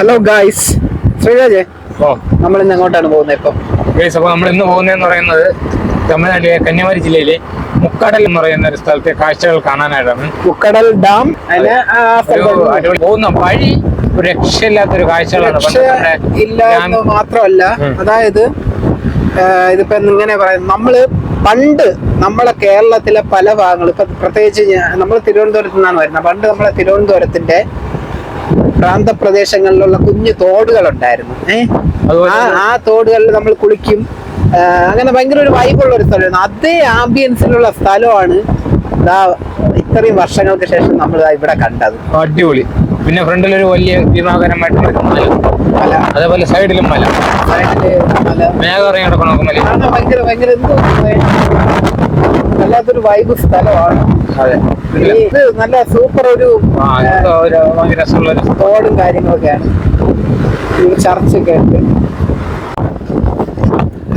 Hello guys ശ്രീരാജേ ഓ. നമ്മൾ ഇന്ന് എങ്ങോട്ടാണ് പോകുന്നത് ഇപ്പം? ഗൈസ് അപ്പോൾ നമ്മൾ ഇന്ന് പോകുന്നതെന്ന് പറയുന്നത് തമിഴ്നാട്ടിലെ കന്യാകുമാരി ജില്ലയിലെ മുക്കടൽ എന്ന് പറയുന്ന ഒരു സ്ഥലത്തെ കാഴ്ചകൾ കാണാനായിട്ടാണ്. മുക്കടൽ ഡാം അതിന് ആ ഒരു സ്ഥലത്ത് അടിപൊളി പോകുന്ന വഴി ഒരു രക്ഷയില്ലാത്തൊരു കാഴ്ചകളാണ്. പണ്ട് ഇല്ല മാത്രമല്ല അതായത് ആ, ഇതിപ്പോ ഇങ്ങനെ പറയാം നമ്മൾ പണ്ട് നമ്മളെ കേരളത്തിലെ പല ഭാഗങ്ങളും ഇപ്പൊ പ്രത്യേകിച്ച് നമ്മൾ തിരുവനന്തപുരത്ത് നിന്നാണ് വരുന്നത്. പണ്ട് നമ്മളെ തിരുവനന്തപുരത്തിന്റെ പ്രാന്തപ്രദേശങ്ങളിലുള്ള കുഞ്ഞു തോടുകളുണ്ടായിരുന്നു. ഏഹ് ആ തോടുകളിൽ നമ്മൾ കുളിക്കും. അങ്ങനെ ഭയങ്കര ഒരു വൈബുള്ള ഒരു സ്ഥലമാണ് അതേ ആംബിയൻസിലുള്ള സ്ഥലമാണ് ഇത്രയും വർഷങ്ങൾക്ക് ശേഷം നമ്മൾ ഇവിടെ കണ്ടത്. അടിപൊളി. പിന്നെ ഫ്രണ്ടിൽ ഒരു വലിയ ഭീമാകരമായിട്ടുള്ള മല. മല. അതേപോലെ സൈഡിലും മല. സൈഡിൽ മല. മേഘം ഇറങ്ങി മല. ഭയങ്കര ഭയങ്കര എന്തോ വല്ലാത്തൊരു വൈബ് സ്ഥലമാണ്. ഇത് നല്ല സൂപ്പർ ഒരു തോടും കാര്യങ്ങളൊക്കെയാണ്. ഈ ചർച്ചൊക്കെ ഉണ്ട്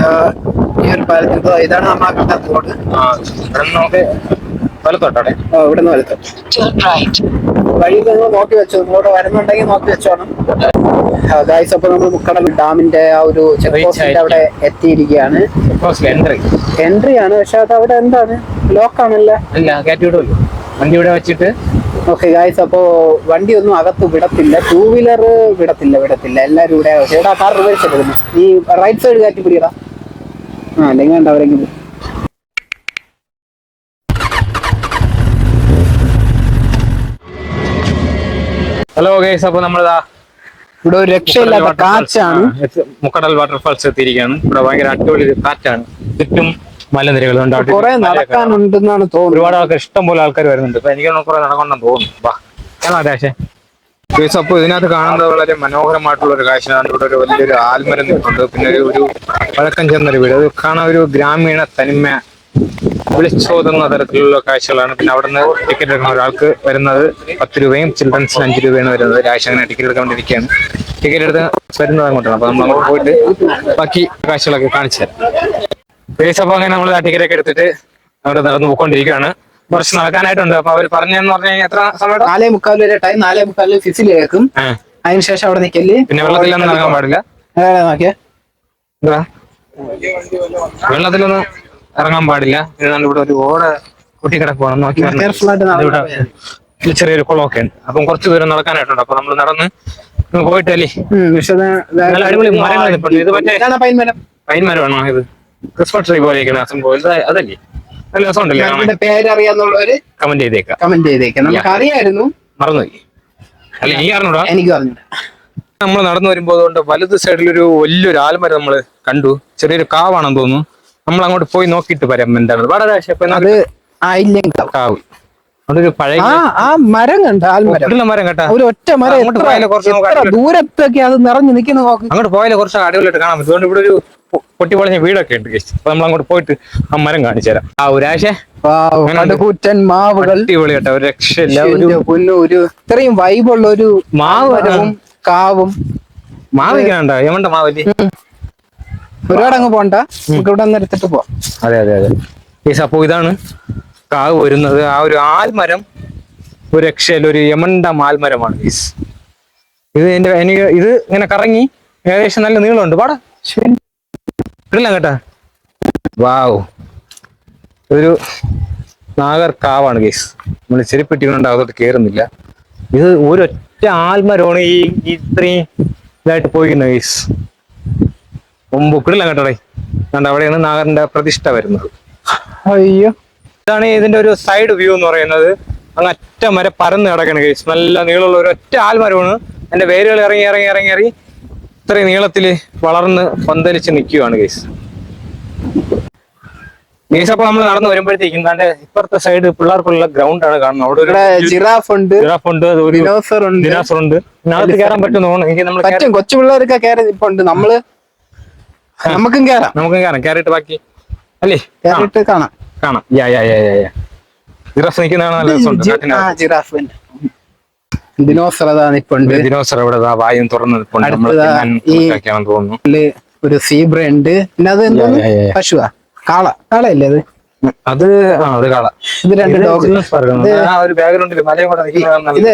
ആ, ഈ ഒരു പാലത്തിൽ ഇതാണ് നമ്മൾ കണ്ട തോട്. ഇവിടെ നിന്ന് വലത്തോട്ടെ വഴി നിങ്ങൾ നോക്കി വെച്ചു. ഇങ്ങോട്ട് വരുന്നുണ്ടെങ്കിൽ നോക്കി വെച്ചോണം. ഗായ്സ് അപ്പൊ നമ്മൾ മുക്കടൽ ഡാമിന്റെ ആ ഒരു ചെക്ക് പോസ്റ്റ് അവിടെ എത്തിയിരിക്കുകയാണ്. എൻട്രി എൻട്രി ആണ് പക്ഷെ അത് അവിടെ എന്താണ്? ലോക്കാണല്ലേ വണ്ടി ഇവിടെ വെച്ചിട്ട്. ഓക്കെ ഗായ്സ് അപ്പോ വണ്ടി ഒന്നും അകത്ത് വിടത്തില്ല. ടൂ വീലർ വിടത്തില്ല വിടത്തില്ല. എല്ലാരും ഇവിടെ. ചേട്ടാ കാർ റിവേഴ്സ് എടുക്കുന്നു. നീ റൈറ്റ് സൈഡ് കാറ്റി പിടിയടാ. ആ അല്ലെങ്കിൽ അവരെങ്കിലും. ഹലോ ഗൈസ് അപ്പൊ നമ്മളിതാ ഇവിടെ ഒരു രക്ഷയില്ലാത്ത കാറ്റാണ്. മുക്കടൽ വാട്ടർഫാൾസ് എത്തിയിരിക്കുകയാണ്. ഇവിടെ ഭയങ്കര അടിപൊളി കാറ്റാണ്. ചുറ്റും മലനിരകളുണ്ട്. കുറെ നടക്കാനുണ്ടെന്നാണ് തോന്നുന്നത്. ഒരുപാട് ആൾക്കാർ ഇഷ്ടം പോലെ ആൾക്കാർ വരുന്നുണ്ട്. അപ്പൊ എനിക്ക് കുറെ നടക്കൊണ്ടെന്ന് തോന്നുന്നു. വാ. ഗൈസ് അപ്പോൾ ഇതിനകത്ത് കാണുന്നത് വളരെ മനോഹരമായിട്ടുള്ള ഒരു കാഴ്ചയാണ്. ഇവിടെ ഒരു വലിയൊരു ആൽമരം നിൽക്കുന്നുണ്ട് പിന്നെ ഒരു ഒരു പഴക്കം ചേർന്നൊരു വീട്. അത് കാണാൻ ഒരു ഗ്രാമീണ തനിമ വിളിച്ചോതുന്ന തരത്തിലുള്ള കാഴ്ചകളാണ്. പിന്നെ അവിടെ നിന്ന് ടിക്കറ്റ് എടുക്കുന്ന ഒരാൾക്ക് വരുന്നത് പത്ത് രൂപയും ചിൽഡ്രൻസിന് അഞ്ച് രൂപയാണ് വരുന്നത്. രാശ അങ്ങനെ ടിക്കറ്റ് എടുക്കാൻ വേണ്ടിയിരിക്കുകയാണ് ടിക്കറ്റ് എടുത്ത് വരുന്നത് അങ്ങോട്ടാണ്. അപ്പൊ നമ്മൾ അങ്ങോട്ട് പോയിട്ട് ബാക്കി കാഴ്ചകളൊക്കെ കാണിച്ചു തരാം. അപ്പോൾ അങ്ങനെ നമ്മൾ ആ ടിക്കറ്റ് ഒക്കെ എടുത്തിട്ട് അവിടെ നടന്നു പോയിക്കൊണ്ടിരിക്കുകയാണ്. കുറച്ച് നടക്കാനായിട്ടുണ്ട്. അപ്പൊ അവർ പറഞ്ഞെന്ന് പറഞ്ഞു കഴിഞ്ഞാൽ എത്ര സമയം നാലേ മുക്കാൽ വരെ ടൈം നാലേ മുക്കാലിൽ ഫിസിൽ കേൾക്കും. അതിനുശേഷം അവിടെ നിൽക്കൽ പിന്നെ വെള്ളത്തിലൊന്നും നടക്കാൻ പാടില്ല? നോക്കിയേ. വെള്ളത്തിലൊന്നും ഇറങ്ങാൻ പാടില്ല. ഏതാണ്ട് ഇവിടെ ഒരു ഓട കുട്ടി കിടക്കുവാണ്. നോക്കി ഇവിടെ. ചെറിയൊരു കുളമൊക്കെ ഉണ്ട് അപ്പം കുറച്ച് ദൂരം നടക്കാനായിട്ടുണ്ട്. അപ്പൊ നമ്മൾ നടന്ന് പോയിട്ട് അത് നല്ല അടിപൊളി മരങ്ങൾ ഇത് മറ്റേ- പൈൻ മരം. മരമാണോ ഇത്? ക്രിസ്മസ് ട്രീ പോലെ സംഭവം. അതല്ലേ? നല്ല രസമുണ്ടല്ലേ പേരറിയാന്നുള്ളവര് കമന്റ് ചെയ്തേക്കാം. കമന്റ് ചെയ്തേക്കാം. നമുക്ക് അറിയായിരുന്നു മറന്നുപോയി. അല്ല നീ അറിഞ്ഞൂടാ? എനിക്ക് നമ്മൾ നടന്നു വരുമ്പോൾ അതുകൊണ്ട് വലത് സൈഡിൽ ഒരു വലിയൊരു ആൽമരം നമ്മൾ കണ്ടു. ചെറിയൊരു കാവാണെന്ന് തോന്നുന്നു. നമ്മൾ അങ്ങോട്ട് പോയി നോക്കിട്ട് വരാം എന്താണ്. വളരെ അത് അതൊരു പഴയ ആ മരം കണ്ട മരം. കേട്ടാ. ഒരു ഒറ്റ മരം. അങ്ങോട്ട് പോയാലും കുറച്ച് ദൂരത്തൊക്കെ അത് നിറഞ്ഞു നിൽക്കുന്ന അങ്ങോട്ട് പോയാലേ കുറച്ച് അടിപൊളിയായിട്ട് കാണാൻ പറ്റും. അതുകൊണ്ട് ഇവിടെ ഒരു പൊട്ടി പൊളിഞ്ഞ വീടൊക്കെ ഉണ്ട്. അപ്പൊ നമ്മൾ അങ്ങോട്ട് പോയിട്ട് ആ മരം കാണിച്ചു തരാം. ആ ഒരാശെ. കടുകൂറ്റൻ മാവുകൾ. അടിപൊളി കേട്ടോ. ഒരു രക്ഷയില്ല ഒരു ഒരു ഇത്രയും വൈബുള്ള ഒരു മാവ് കാവും. മാവ് കാണണ്ട എവണ്ട മാവല്ലേ? ഒരുപാട് അങ്ങ് പോണ്ട. നമുക്ക് ഇവിടെ എടുത്തിട്ട് പോവാം. അതെ അതെ അതെ. ഈ അപ്പോ ഇതാണ്. കാവ് വരുന്നത്. ആ ഒരു ആൽമരം ഒരു രക്ഷയിൽ ഒരു യമണ്ട ആൽമരമാണ് ഈസ് ഇത് എന്റെ എനിക്ക് ഇത് ഇങ്ങനെ കറങ്ങി ഏകദേശം നല്ല നീളമുണ്ട്. പാടാ ഇടില്ല കേട്ടാ വാവ്. ഒരു നാഗർ കാവാണ് കേസ് നമ്മൾ ചെരുപ്പിട്ടിട്ടുണ്ട് അതോട്ട് കേറുന്നില്ല. ഇത് ഒരൊറ്റ ആൽമരമാണ് ഈ ഇത്രയും ഇതായിട്ട് പോയിരിക്കുന്നത് ഗീസ് മുമ്പ് ഉക്കിടില്ല കേട്ടോ കണ്ട അവിടെയാണ് നാഗറിന്റെ പ്രതിഷ്ഠ വരുന്നത്. അയ്യോ. ഇതാണ് ഇതിന്റെ ഒരു സൈഡ് വ്യൂ എന്ന് പറയുന്നത്. അങ്ങ് അറ്റം വരെ പരന്ന് കിടക്കണ കേസ് നല്ല നീളമുള്ള ഒരു ഒറ്റ ആൽമരമാണ്. അതിന്റെ വേരുകൾ ഇറങ്ങി ഇറങ്ങി ഇറങ്ങി ഇറങ്ങി ഇത്രയും നീളത്തിൽ വളർന്ന് പന്തലിച്ച് നിൽക്കുകയാണ് കേസ് കേസ് അപ്പൊ നമ്മൾ നടന്നു വരുമ്പോഴത്തേക്കും തന്റെ ഇപ്പുറത്തെ സൈഡ് പിള്ളേർക്കുള്ള ഗ്രൗണ്ട് ആണ് കാണുന്നത്. അവിടെ ഒരു ജിറാഫ് ഉണ്ട്. ജിറാഫ് ഉണ്ട് ഡിനോസർ ഉണ്ട്. ഡിനോസർ ഉണ്ട്. ഇതിനകത്ത് കയറാൻ പറ്റുന്നു എനിക്ക് നമ്മൾ പറ്റും. കൊച്ചു പിള്ളേർക്ക് കയറി ഇപ്പൊ ഉണ്ട്. നമ്മൾ നമുക്കും കയറാം നമുക്കും കയറാം കയറിയിട്ട് ബാക്കി അല്ലേ? കയറിയിട്ട് കാണാം. കാണാം. യാ യാ യാ യാ ജിറാഫ് നിൽക്കുന്നതാണ് നല്ല രസമുണ്ട്. ജിറാഫ് ദിനോസർ അതാ നിപ്പുണ്ട്. ദിനോസർ ഇവിടെ വായും തുറന്ന് നിൽപ്പുണ്ട്. തോന്നുന്നു. ഒരു സീബ്ര ഉണ്ട്. പിന്നെ അത്. പശുവാ. കാള. കാളയല്ലേ അത്? ഇത് രണ്ട് ഡോഗ്. ഇത്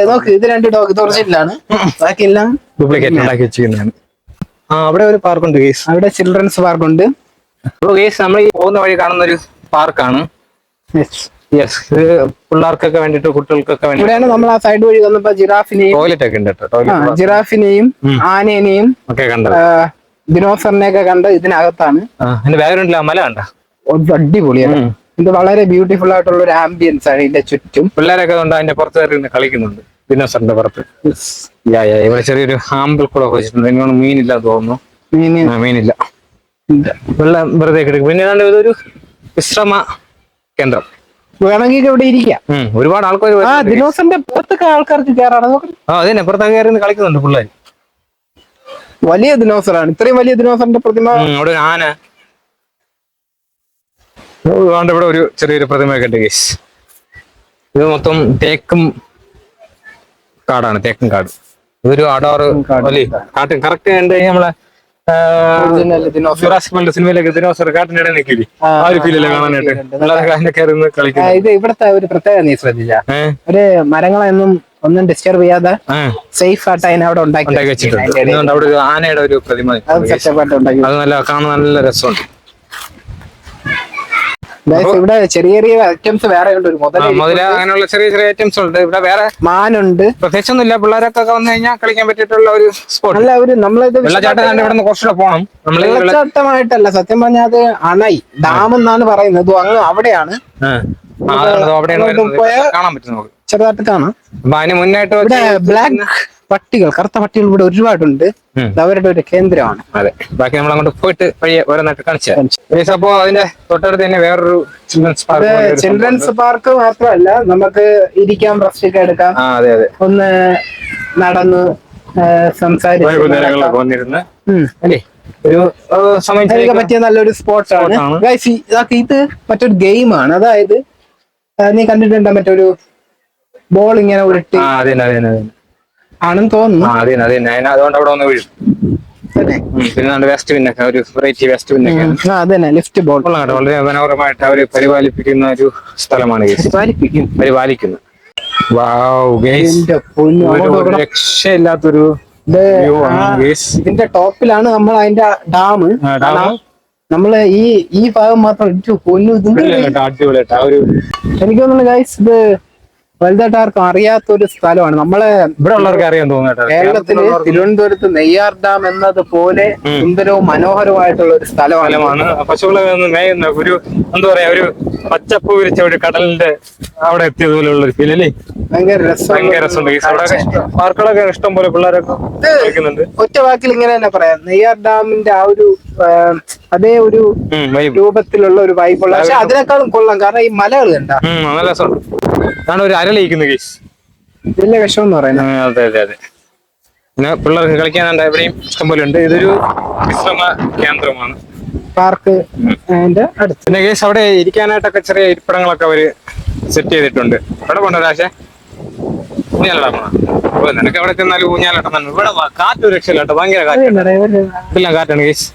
നോക്ക് ഇത് രണ്ട് ഡോഗ് ഇത് ഒറിജിനലാണ് ബാക്കിയെല്ലാം ഡ്യൂപ്ലിക്കേറ്റ് ഉണ്ടാക്കി വെച്ചിരിക്കുന്നതാണ്. ആ അവിടെ ഒരു പാർക്ക് ഉണ്ട് ഗേസ്. അവിടെ ചിൽഡ്രൻസ് പാർക്ക് ഉണ്ട് അപ്പോൾ ഗേസ് നമ്മൾ ഈ പോകുന്ന വഴി കാണുന്ന ഒരു പാർക്കാണ് യെസ് ഇത് പിള്ളേർക്കൊക്കെ വേണ്ടിട്ട് കുട്ടികൾക്കൊക്കെ വേണ്ടി ഇവിടെയാണ് നമ്മൾ ആ സൈഡ് വഴി വന്നപ്പോ ജിറാഫിനെയും ടോയ്ലറ്റ് ഒക്കെ ഉണ്ട് കേട്ടോ ജിറാഫിനെയും ആനേനെയും ഒക്കെ കണ്ടത്. ദിനോസറിനെയൊക്കെ കണ്ട് ഇതിനകത്താണ്. എന്റെ ബാക്ക്ഗ്രൗണ്ടിൽ ആ മല കണ്ട? അടിപൊളിയാണ്. ഇത് വളരെ ബ്യൂട്ടിഫുൾ ആയിട്ടുള്ള ഒരു ആംബിയൻസ് ആണ് ഇതിന്റെ ചുറ്റും. പിള്ളേരൊക്കെ കൊണ്ട് അതിന്റെ പുറത്ത് കയറി നിന്ന് കളിക്കുന്നുണ്ട്. ദിനോസറിന്റെ പുറത്ത്. യാ യാ ഇവിടെ ചെറിയൊരു ആമ്പൽ കൂടെ വെച്ചിട്ടുണ്ട്. എനിക്കൊന്നും മീനില്ല തോന്നുന്നു. മീനില്ല. വെള്ളം വെറുതെ കിടക്കും പിന്നെ ഏതാണ്ട് ഇതൊരു വിശ്രമ കേന്ദ്രം. വേണമെങ്കിൽ ഇവിടെ ഇരിക്കാം. ഒരുപാട് ആൾക്കാർ ആ ദിനോസറിന്റെ പുറത്തൊക്കെ ആൾക്കാർക്ക് കയറാണ്? നോക്ക്. ആ അതിനെ പുറത്തൊക്കെ കയറി കളിക്കുന്നുണ്ട് പിള്ളേർ വലിയ ദിനോസറാണ്. ഇത്രയും വലിയ ദിനോസറിന്റെ പ്രതിമ. അവിടെ ഒരു ആന. ഇവിടെ ഒരു ചെറിയൊരു പ്രതിമയൊക്കെ ഉണ്ട് കേസ് ഇത് മൊത്തം തേക്കും കാടാണ് തേക്കും കാട് ഇതൊരു അടാറ് കാട്ട് കറക്റ്റ് ഉണ്ട് നമ്മളെ ദിനോസർ ജുറാസിക് വേൾഡ് സിനിമയിലൊക്കെ ദിനോസർ കാട്ടിന്റെ ഇടയിൽ നിൽക്കില്ലേ ആ, ഒരു ഫീലല്ലേ കാണാനായിട്ട്. കയറി ഇത് ഇവിടുത്തെ ഒരു പ്രത്യേകത നീ ശ്രദ്ധിച്ച. ഒരു മരങ്ങളൊന്നും ഒന്നും ഡിസ്റ്റർബ് ചെയ്യാതെ സേഫ് ആയിട്ട് അതിനെ അവിടെ ഉണ്ടാക്കി വെച്ചിട്ടുണ്ട്. അവിടെ ആനയുടെ ഒരു പ്രതിമ അത് നല്ല കാണാൻ നല്ല രസമുണ്ട്. ഇവിടെ ചെറിയ ചെറിയ ഐറ്റംസ് വേറെ ഉണ്ട്. ഒരു മുതല അങ്ങനെയുള്ള ചെറിയ ചെറിയ ഐറ്റംസ് ഉണ്ട്. ഇവിടെ വേറെ മാനുണ്ട്. പ്രത്യേകിച്ചൊന്നും ഇല്ല പിള്ളേരൊക്കെ വന്നു കഴിഞ്ഞാൽ കളിക്കാൻ പറ്റിയിട്ടുള്ള ഒരു സ്പോട്ട് അല്ല ഒരു നമ്മളിത് വെള്ളച്ചാട്ടം കണ്ട് ഇവിടെ കുറച്ചുകൂടെ പോകണം വെള്ളച്ചാട്ടമായിട്ടല്ല. സത്യം പറഞ്ഞാൽ അത് അണൈ. ഡാം എന്നാണ് പറയുന്നത്. അങ്ങ് അവിടെയാണ്. അവിടെയാണ് കാണാൻ ചെറുതായിട്ട് കാണാം. അതിന് മുന്നായിട്ട് ബ്ലാക്ക് പട്ടികൾ കറുത്ത പട്ടികൾ ഇവിടെ ഒരുപാടുണ്ട്. അവരുടെ ഒരു കേന്ദ്രമാണ്. അതെ. ബാക്കി നമ്മൾ അങ്ങോട്ട് പോയിട്ട് വഴിയെ ഓരോന്നായിട്ട് കാണിച്ചു. അപ്പോ അതിന്റെ തൊട്ടടുത്ത് തന്നെ വേറൊരു ചിൽഡ്രൻസ് പാർക്ക് ചിൽഡ്രൻസ് പാർക്ക് മാത്രമല്ല നമുക്ക് ഇരിക്കാം റെസ്റ്റ് ഒക്കെ എടുക്കാം. അതെ അതെ. ഒന്ന് നടന്ന് സംസാരിച്ച്. അല്ലേ? ഒരു സമയം പറ്റിയ നല്ലൊരു സ്പോട്ടാണ് ആണ്. ഇത് മറ്റൊരു ഗെയിമാണ് അതായത് ആ, നീ കണ്ടിട്ടുണ്ടോ മറ്റൊരു ബോൾ ഇങ്ങനെ ഉരുട്ടി? ആണെന്ന് തോന്നുന്നു. അതെ അതെ ഞാൻ അതുകൊണ്ട് അവിടെ വന്ന് വീഴും. പിന്നെ വെസ്റ്റ് പിന്നൊക്കെ ഒരു വെറൈറ്റി വെസ്റ്റ് പിന്നൊക്കെ ആ അതന്നെ ലിഫ്റ്റ് ബോൾ വളരെ മനോഹരമായിട്ട് അവർ പരിപാലിപ്പിക്കുന്ന ഒരു സ്ഥലമാണ്. രക്ഷയില്ലാത്തൊരു ഗേസ് ഇതിന്റെ ടോപ്പിലാണ് നമ്മൾ അതിന്റെ ഡാം. നമ്മൾ ഈ ഈ ഭാഗം മാത്രം ഇട്ടു. പൊന്നു അടിപൊളിയായിട്ട് എനിക്ക് തോന്നുന്നു ഗൈസ് ഇത് വലുതായിട്ട് അറിയാത്ത ഒരു സ്ഥലമാണ്. നമ്മളെ ഇവിടെ ഉള്ളവർക്ക് അറിയാൻ തോന്നുന്നു കേരളത്തിൽ തിരുവനന്തപുരത്ത് നെയ്യാർ ഡാം എന്നത് പോലെ സുന്ദരവും മനോഹരമായിട്ടുള്ള ഒരു സ്ഥലമാണ്. പശുക്കളെ മേയുന്ന ഒരു എന്താ പറയാ ഒരു പച്ചപ്പ് വിരിച്ച ഒരു കടലിന്റെ അവിടെ എത്തിയതുപോലെയുള്ള ഒരു ഫീൽ അല്ലേ? ഭയങ്കര രസം ഭയങ്കര രസമുണ്ട്. പാർക്കുകളൊക്കെ ഇഷ്ടം പോലെ പിള്ളേരൊക്കെ ഒറ്റ വാക്കിൽ ഇങ്ങനെ തന്നെ പറയാം. നെയ്യാർ ഡാമിന്റെ ആ ഒരു അതേ ഒരു രൂപത്തിലുള്ള ഒരു വൈബുള്ള പക്ഷെ അതിനേക്കാളും കൊള്ളാം. കാരണം ഈ മലകൾ കണ്ട. നല്ല ഒരു കേസ് വലിയ വിഷം എന്ന് പറയുന്നത്. അതെ അതെ അതെ. പിന്നെ പിള്ളേർക്ക് കളിക്കാനുണ്ട് എവിടെയും ഇഷ്ടംപോലെ ഉണ്ട്. ഇതൊരു വിശ്രമ കേന്ദ്രമാണ്. പാർക്ക് അടുത്ത്. പിന്നെ കേസ് അവിടെ ഇരിക്കാനായിട്ടൊക്കെ ചെറിയ ഇരിപ്പിടങ്ങളൊക്കെ അവർ സെറ്റ് ചെയ്തിട്ടുണ്ട്. ഇവിടെ പോണ്ട രാശേ ഊഞ്ഞാലിടാൻ ഓ നിനക്ക് എവിടെ ചെന്നാലും ഊഞ്ഞാലിട്ടാൻ ഇവിടെ കാറ്റ് രക്ഷയില്ല കേട്ടോ ഭയങ്കര കാറ്റ്. ഒരു ഇതെല്ലാം കാറ്റാണ് കേസ്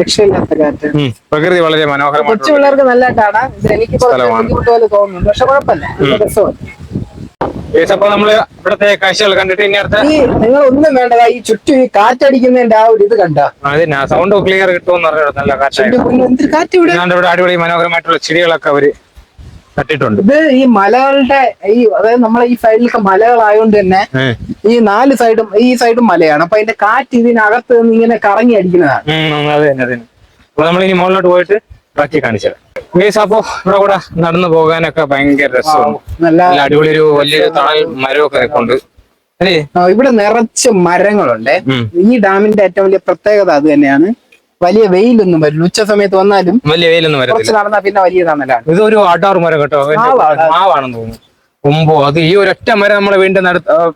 രക്ഷയില്ലാത്ത കാറ്റ്. പ്രകൃതി വളരെ കൊച്ചു മനോഹരമായിട്ടുള്ള പിള്ളേർക്ക് നല്ല കാണാം എനിക്ക്. ബുദ്ധിമുട്ട് പോലെ തോന്നുന്നുണ്ട്. പക്ഷെ കുഴപ്പമില്ല. രസമാണ്. ഇവിടത്തെ കാഴ്ചകൾ കണ്ടിട്ട് ഇനി അടുത്ത നിങ്ങൾ ഒന്നും വേണ്ട ഈ ചുറ്റും ഈ കാറ്റടിക്കുന്നതിന്റെ ആ ഒരു ഇത് കണ്ട. അതിന് സൗണ്ട് ക്ലിയർ കിട്ടുമെന്ന് പറഞ്ഞു നല്ല കാറ്റ് ഇതാണ്ട് ഇവിടെ അടിപൊളി മനോഹരമായിട്ടുള്ള ചെടികളൊക്കെ അവർ നട്ടിട്ടുണ്ട് ഇത് ഈ മലകളുടെ ഈ അതായത് നമ്മളെ ഈ സൈഡിലൊക്കെ മലകളായതുകൊണ്ട് തന്നെ ഈ നാല് സൈഡും ഈ സൈഡും മലയാണ്. അപ്പൊ അതിന്റെ കാറ്റ് ഇതിനകത്ത് നിന്ന് ഇങ്ങനെ കറങ്ങി അടിക്കുന്നതാണ്. അതെ അതെ അപ്പൊ നമ്മൾ ഇനി മുകളിലോട്ട് പോയിട്ട് ബാക്കി കാണിച്ചത് ഗേസ് അപ്പോ ഇവിടെ കൂടെ നടന്നു പോകാനൊക്കെ ഭയങ്കര രസമാണ്. നല്ല അടിപൊളി ഒരു വലിയൊരു തണൽ മരമൊക്കെ നിൽപ്പുണ്ട് അല്ലേ? ഇവിടെ നിറച്ച് മരങ്ങളുണ്ട്. ഈ ഡാമിന്റെ ഏറ്റവും വലിയ പ്രത്യേകത അത് തന്നെയാണ്. വലിയ വെയിലൊന്നും വരില്ല. ഉച്ച സമയത്ത് വന്നാലും വലിയ വെയിലൊന്നും വരത്തില്ല. കുറച്ച് നടന്നാൽ പിന്നെ വലിയ ഇത് ഒരു അടാർ മരം കേട്ടോ. അതിന്റെ മാവാണ്. മാവാണെന്ന് തോന്നുന്നു. കൊമ്പോ അത് ഈ ഒരൊറ്റ മരം നമ്മളെ വീണ്ടും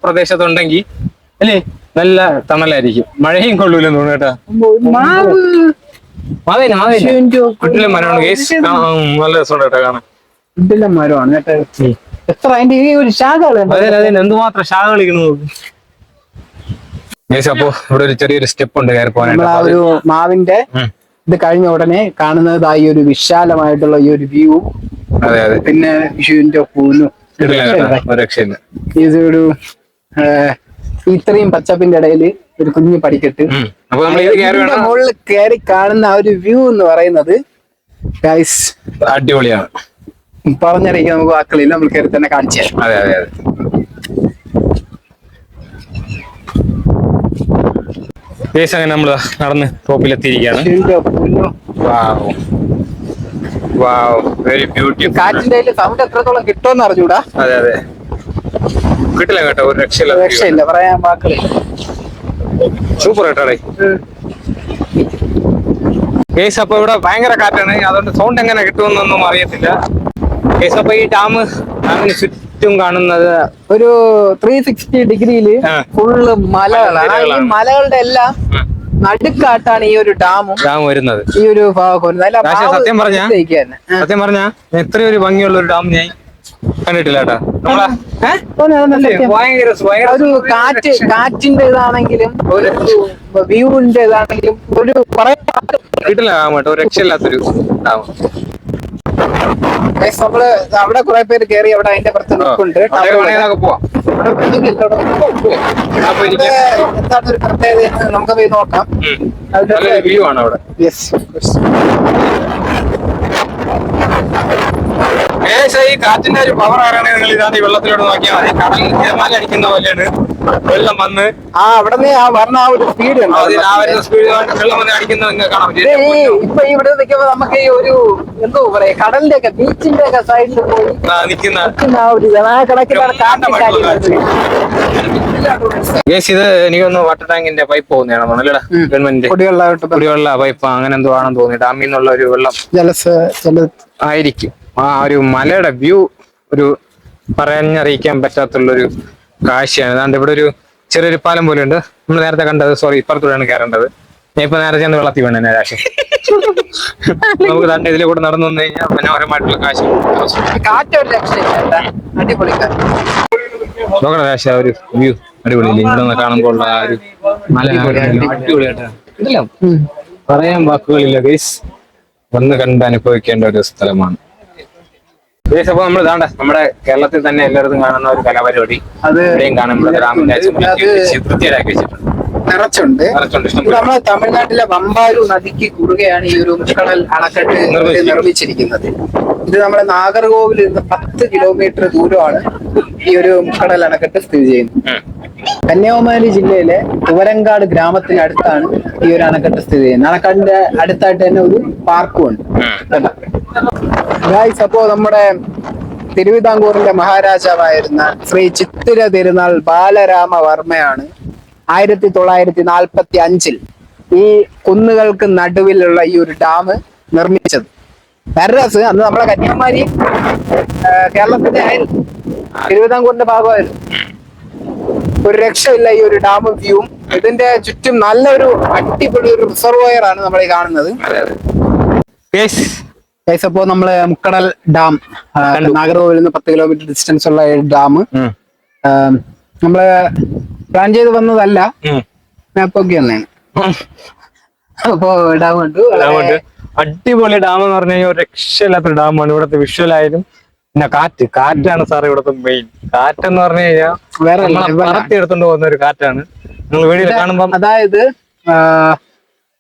പ്രദേശത്തുണ്ടെങ്കിൽ അല്ലേ? നല്ല തണലായിരിക്കും. മഴയും കൊള്ളൂലെന്ന് തോന്നുന്നു കേട്ടോ. മാവ്. മാവേന മാവേന ശ്ശോ, കുട്ടിലെ മരമാണ് നല്ല രസമുണ്ട് കേട്ടോ കാണാൻ. ഇതിലെ മരമാണ് കേട്ടോ. എത്ര അതിന്റെ ഈ ഒരു ശാഖകൾ കണ്ടോ? അതെ അതെ എന്തുമാത്രം ശാഖ കളിക്കുന്നു ഗേസ് അപ്പോ ഇവിടെ ഒരു ചെറിയൊരു സ്റ്റെപ്പ് ഉണ്ട് കയറി നമ്മൾ ആ ഒരു മാവിന്റെ ഇത് കഴിഞ്ഞ ഉടനെ കാണുന്നത് ആ ഈ ഒരു വിശാലമായിട്ടുള്ള ഈ ഒരു വ്യൂ അതെ അതെ. പിന്നെ വിഷുവിന്റെ പൂനും കിട്ടില്ല കേട്ടോ ഒരു രക്ഷയില്ല ഇതൊരു ഇത്രയും പച്ചപ്പിന്റെ ഇടയിൽ ഒരു കുഞ്ഞു പടിക്കെട്ട്. ഉം. അപ്പൊ നമ്മൾ ഇത് കയറി ഇതിന്റെ വേണം മുകളിൽ കയറി കാണുന്ന ആ ഒരു വ്യൂ എന്ന് പറയുന്നത് ഗൈസ് അടിപൊളിയാണ്. പറഞ്ഞറിയിക്കാൻ നമുക്ക് വാക്കുകളില്ല നമ്മൾ കയറി തന്നെ കാണിച്ചു തരാം. അതെ അതെ അതെ. കേസ് അങ്ങനെ നമ്മൾ നടന്ന് ടോപ്പിലെത്തിയിരിക്കുകയാണ്. വെരി ബ്യൂട്ടിഫുൾ കാറ്റിന്റെ സൗണ്ട് എത്രത്തോളം കിട്ടുമെന്ന് അറിഞ്ഞൂടാ? അതെ അതെ. കിട്ടില്ല കേട്ടോ ഒരു രക്ഷയില്ല. രക്ഷയില്ല പറയാൻ വാക്കുകളില്ല സൂപ്പർ കേട്ടോടെ കേസ് അപ്പൊ ഇവിടെ ഭയങ്കര കാറ്റാണ്. അതുകൊണ്ട് സൗണ്ട് എങ്ങനെ കിട്ടുമെന്നൊന്നും അറിയത്തില്ല. കേസ് അപ്പൊ ഈ ഡാം ഡാമിന് ചുറ്റും കാണുന്നത് ഒരു ത്രീ സിക്സ്റ്റി ഡിഗ്രിയിൽ ആ. ഫുള്ള് മലകളാണ്. ഈ മലകളുടെ എല്ലാം നടുക്കാട്ടാണ് ഈ ഒരു ഡാമും. ഡാം വരുന്നത്. ഈ ഒരു സത്യം പറഞ്ഞാ-. സത്യം പറഞ്ഞ ഇത്രയും ഒരു ഭംഗിയുള്ള ഒരു ഡാം ഞാൻ കണ്ടിട്ടില്ല കേട്ടാ. ഒരു കാറ്റ് കാറ്റിന്റെ ഇതാണെങ്കിലും ഒരു വ്യൂവിന്റെ ഇതാണെങ്കിലും ഒരു കിട്ടില്ല കേട്ടോ ഒരു രക്ഷയില്ലാത്തൊരു ഡാം. നമ്മൾ അവിടെ കുറെ പേര് കയറി അവിടെ അതിന്റെ പുറത്ത് നിൽക്കുന്നുണ്ട്. എന്താണ് ഒരു പ്രത്യേകത നമുക്ക് പോയി നോക്കാം. വ്യൂ ആണ് അവിടെ. യെസ് ഏകദേശം ഈ കാറ്റിന്റെ ഒരു പവർ ആരാണ് നിങ്ങൾ ഇതാണ് ഈ വെള്ളത്തിലോട്ട് നോക്കിയാൽ മതി. കടൽ തിരമാല അടിക്കുന്ന പോലെയാണ്. വെള്ളം വന്ന് ആ അവിടെ നിന്ന് ആ പറഞ്ഞ ആ ഒരു സ്പീഡ് സ്പീഡ് വെള്ളം വന്ന് അടിക്കുന്നത് നിങ്ങൾക്ക് കാണാൻ പറ്റും. ഈ ഇപ്പൊ ഇവിടെ നിൽക്കുമ്പോ നമുക്ക് ഈ ഒരു എന്തോ പറയാ കടലിന്റെ ഒക്കെ ബീച്ചിന്റെ ഒക്കെ സൈഡിൽ പോയി നിൽക്കുന്ന ആ ഒരു ജനാകണക്കിലാണ് കാറ്റ് കാറ്റ് ഇത് എനിക്കൊന്ന് വാട്ടർ ടാങ്കിന്റെ പൈപ്പ് പോകുന്നതാണ് തോന്നുന്നല്ലേ. ഗവൺമെന്റ് കുടിവെള്ളമായിട്ട് കുടിവെള്ള പൈപ്പ് അങ്ങനെ എന്തോ ആണെന്ന് തോന്നി ഡാമിൽ നിന്നുള്ള ഒരു വെള്ളം ജലസ ജല ആയിരിക്കും. ആ ഒരു മലയുടെ വ്യൂ ഒരു പറഞ്ഞറിയിക്കാൻ പറ്റാത്തുള്ളൊരു കാഴ്ചയാണ്. അതാണ്ട് ഇവിടെ ഒരു ചെറിയൊരു പാലം പോലെ ഉണ്ട് നമ്മൾ നേരത്തെ കണ്ടത് സോറി ഇപ്പുറത്തൂടെയാണ് കയറേണ്ടത്. ഞാൻ ഇപ്പൊ നേരെ ചെന്ന് വെള്ളത്തിൽ വീണ രാശി. നമുക്ക് തന്നെ ഇതിലെ കൂടെ നടന്നു വന്നു കഴിഞ്ഞാൽ മനോഹരമായിട്ടുള്ള കാശി കാറ്റ് ഒരു രക്ഷയില്ല അടിപൊളി കാറ്റ് നോക്കണ രാശി ആ ഒരു വ്യൂ അടിപൊളി ഇവിടെ നിന്ന് കാണുമ്പോൾ ഉള്ള ആ ഒരു മല അടിപൊളിയായിട്ടാണ് പറയാൻ വാക്കുകളില്ല ഗൈസ് വന്ന് കണ്ട് അനുഭവിക്കേണ്ട ഒരു സ്ഥലമാണ്. അപ്പൊ നമ്മൾ ഇതാണ്ട നമ്മുടെ കേരളത്തിൽ തന്നെ എല്ലായിടത്തും കാണുന്ന ഒരു കലാപരിപാടി. അത് ഇവിടെയും കാണാൻ നമ്മുടെ ഗ്രാമിന്റെ അത് വൃത്തിയാക്കി വെച്ചിട്ടുണ്ട്. നിറച്ചുണ്ട്. നമ്മളെ തമിഴ്നാട്ടിലെ വമ്പാരു നദിക്ക് കുറുകയാണ് ഈ ഒരു മുക്കടൽ അണക്കെട്ട് നിർമ്മിച്ചിരിക്കുന്നത്. ഇത് നമ്മുടെ നാഗർകോവിൽ നിന്ന് പത്ത് കിലോമീറ്റർ ദൂരമാണ് ഈ ഒരു മുക്കടൽ അണക്കെട്ട് സ്ഥിതി ചെയ്യുന്നത്. കന്യാകുമാരി ജില്ലയിലെ തുവരങ്കാട് ഗ്രാമത്തിനടുത്താണ് ഈ ഒരു അണക്കെട്ട് സ്ഥിതി ചെയ്യുന്നത്. അണക്കെട്ടിന്റെ അടുത്തായിട്ട് തന്നെ ഒരു പാർക്കും ഉണ്ട്. ഗായ്സ് അപ്പോ നമ്മുടെ തിരുവിതാംകൂറിന്റെ മഹാരാജാവായിരുന്ന ശ്രീ ചിത്തിര തിരുനാൾ ബാലരാമവർമ്മയാണ് ആയിരത്തി തൊള്ളായിരത്തി നാൽപ്പത്തി അഞ്ചിൽ ഈ കുന്നുകൾക്ക് നടുവിലുള്ള ഈ ഒരു ഡാം നിർമ്മിച്ചത്. വേറെ രസം അന്ന് നമ്മളെ കന്യാകുമാരി കേരളത്തിന്റെ ആയിരുന്നു തിരുവിതാംകൂറിന്റെ ഭാഗമായിരുന്നു. ഒരു രക്ഷയില്ല ഈ ഒരു ഡാമും വ്യൂവും. ഇതിന്റെ ചുറ്റും നല്ലൊരു അടിപൊളി ഒരു റിസർവോയർ ആണ് നമ്മൾ കാണുന്നത് ഗൈസ് അപ്പോ നമ്മൾ മുക്കടൽ ഡാം നാഗർകോവിൽ നിന്ന് പത്ത് കിലോമീറ്റർ ഡിസ്റ്റൻസ് ഉള്ള ഡാം. നമ്മൾ പ്ലാൻ ചെയ്ത് വന്നതല്ല. മാപ്പൊക്കെ. അപ്പോ ഡാം കണ്ടു. അടിപൊളി ഡാം എന്ന് പറഞ്ഞു കഴിഞ്ഞാൽ ഒരു രക്ഷയില്ലാത്തൊരു ഡാമാണ്. ഇവിടുത്തെ വിഷ്വലായാലും പിന്നെ കാറ്റ്. കാറ്റാണ് സാർ ഇവിടുത്തെ മെയിൻ കാറ്റെന്ന് പറഞ്ഞു കഴിഞ്ഞാൽ വേറെ. പറത്തി എടുത്തോണ്ട് പോകുന്ന ഒരു കാറ്റാണ്. നിങ്ങൾ വീഡിയോയിൽ കാണുമ്പോൾ അതായത്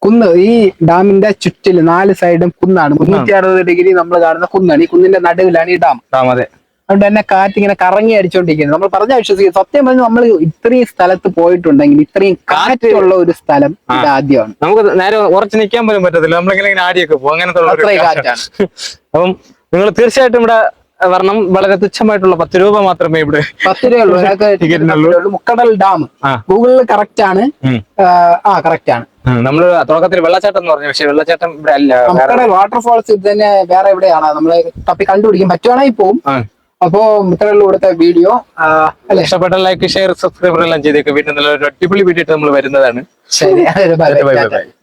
കുന്ന് ഈ ഡാമിന്റെ ചുറ്റിൽ നാല് സൈഡും കുന്നാണ്. മുന്നൂറ്റി അറുപത് ഡിഗ്രി നമ്മൾ കാണുന്ന കുന്നാണ്. ഈ കുന്നിന്റെ നടുവിലാണ് ഈ ഡാം. ഡാം അതെ. അതുകൊണ്ട് തന്നെ കാറ്റ് ഇങ്ങനെ കറങ്ങി അടിച്ചോണ്ടിരിക്കുന്നത് നമ്മൾ പറഞ്ഞ വിശ്വസിക്കും. സത്യം പറഞ്ഞാൽ നമ്മൾ ഇത്രയും സ്ഥലത്ത് പോയിട്ടുണ്ടെങ്കിൽ ഇത്രയും കാറ്റുള്ള ഒരു സ്ഥലം ഇത് ആദ്യമാണ്. നമുക്ക് നേരെ ഉറച്ചു നിൽക്കാൻ പോലും പറ്റത്തില്ല. നമ്മളിങ്ങനെ ഇങ്ങനെ ആടിയൊക്കെ പോകും. അങ്ങനത്തെ കാറ്റാണ്. അപ്പം നിങ്ങൾ തീർച്ചയായിട്ടും ഇവിടെ വരണം. വളരെ തുച്ഛമായിട്ടുള്ള പത്ത് രൂപ മാത്രമേ ഇവിടെ പത്ത് രൂപയുള്ളൂ. മുക്കടൽ ഡാം. ഗൂഗിളിൽ കറക്റ്റ് ആണ് ആ കറക്റ്റ് ആണ് ഉം, നമ്മൾ തുടക്കത്തിൽ വെള്ളച്ചാട്ടം എന്ന് പറഞ്ഞു പക്ഷേ വെള്ളച്ചാട്ടം ഇവിടെ അല്ല. മുക്കടൽ വാട്ടർഫാൾസ് ഇത് തന്നെ വേറെ എവിടെയാണ്? നമ്മൾ തപ്പി കണ്ടുപിടിക്കും. പറ്റുവാണെങ്കിൽ പോവും. അപ്പോ ഇത്രയുള്ള കൊടുത്ത വീഡിയോ ഇഷ്ടപ്പെട്ട ലൈക്ക് ഷെയർ സബ്സ്ക്രൈബർ എല്ലാം ചെയ്തേക്ക്. വീട്ടിൽ നല്ലൊരു അടിപൊളി വീഡിയോ നമ്മൾ വരുന്നതാണ്. ശരി. By bye,